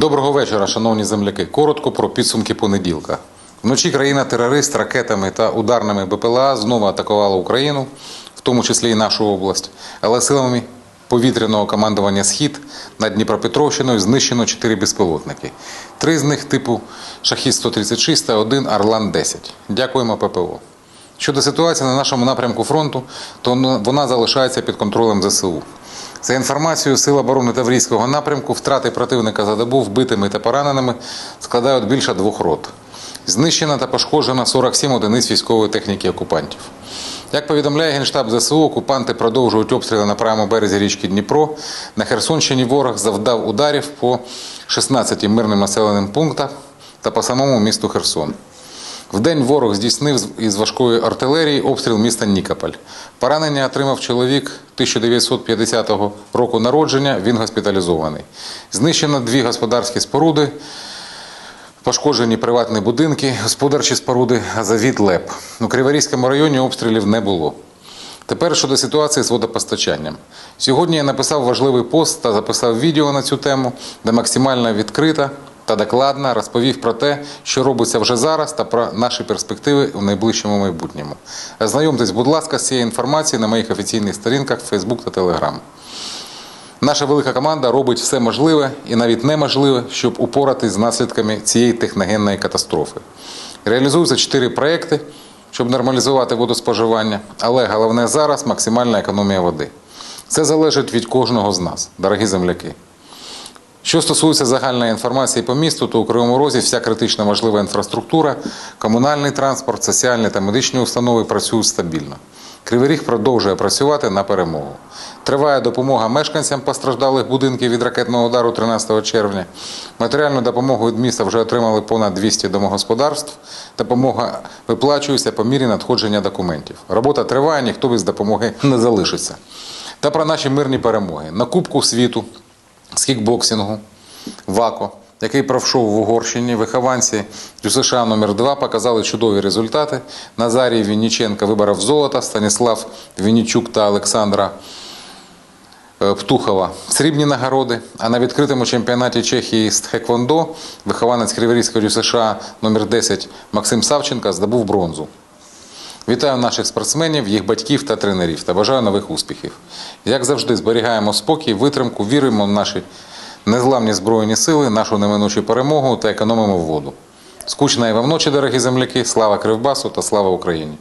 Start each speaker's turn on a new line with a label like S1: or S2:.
S1: Доброго вечора, шановні земляки. Коротко про підсумки понеділка. Вночі країна-терорист ракетами та ударними БПЛА знову атакувала Україну, в тому числі і нашу область, але силами повітряного командування Схід над Дніпропетровщиною знищено чотири безпілотники. Три з них типу Шахіст-136 та один Орлан-10. Дякуємо ППО. Щодо ситуації на нашому напрямку фронту, то вона залишається під контролем ЗСУ. За інформацією Сил оборони Таврійського напрямку, втрати противника за добу вбитими та пораненими складають більше двох рот. Знищено та пошкоджено 47 одиниць військової техніки окупантів. Як повідомляє Генштаб ЗСУ, окупанти продовжують обстріли на правому березі річки Дніпро. На Херсонщині ворог завдав ударів по 16 мирним населеним пунктам та по самому місту Херсон. Вдень ворог здійснив із важкої артилерії обстріл міста Нікополь. Поранення отримав чоловік 1950 року народження. Він госпіталізований. Знищено дві господарські споруди, пошкоджені приватні будинки, господарчі споруди, газовід ЛЕП. У Криворізькому районі обстрілів не було. Тепер щодо ситуації з водопостачанням. Сьогодні я написав важливий пост та записав відео на цю тему, де максимально відкрита та докладно розповів про те, що робиться вже зараз, та про наші перспективи в найближчому майбутньому. Ознайомтесь, будь ласка, з цією інформацією на моїх офіційних сторінках Facebook та Telegram. Наша велика команда робить все можливе і навіть неможливе, щоб упоратись з наслідками цієї техногенної катастрофи. Реалізуються чотири проекти, щоб нормалізувати водоспоживання, але головне зараз максимальна економія води. Це залежить від кожного з нас, дорогі земляки. Що стосується загальної інформації по місту, то у Кривому Розі вся критично важлива інфраструктура, комунальний транспорт, соціальні та медичні установи працюють стабільно. Кривий Ріг продовжує працювати на перемогу. Триває допомога мешканцям постраждалих будинків від ракетного удару 13 червня. Матеріальну допомогу від міста вже отримали понад 200 домогосподарств. Допомога виплачується по мірі надходження документів. Робота триває, ніхто без допомоги не залишиться. Та про наші мирні перемоги на Кубку світу з кікбоксингу ВАКО, який пройшов в Угорщині, вихованці ДЮСШ номер 2 показали чудові результати. Назарій Вінніченко виборов золото, Станіслав Віннічук та Олександра е, Птухова срібні нагороди. А на відкритому чемпіонаті Чехії з Тхеквондо вихованець Криворізького ДЮСШ номер 10 Максим Савченко здобув бронзу. Вітаю наших спортсменів, їх батьків та тренерів та бажаю нових успіхів. Як завжди, зберігаємо спокій, витримку, віримо в наші незламні збройні сили, нашу неминучу перемогу та економимо воду. Скучної вам ночі, дорогі земляки, слава Кривбасу та слава Україні!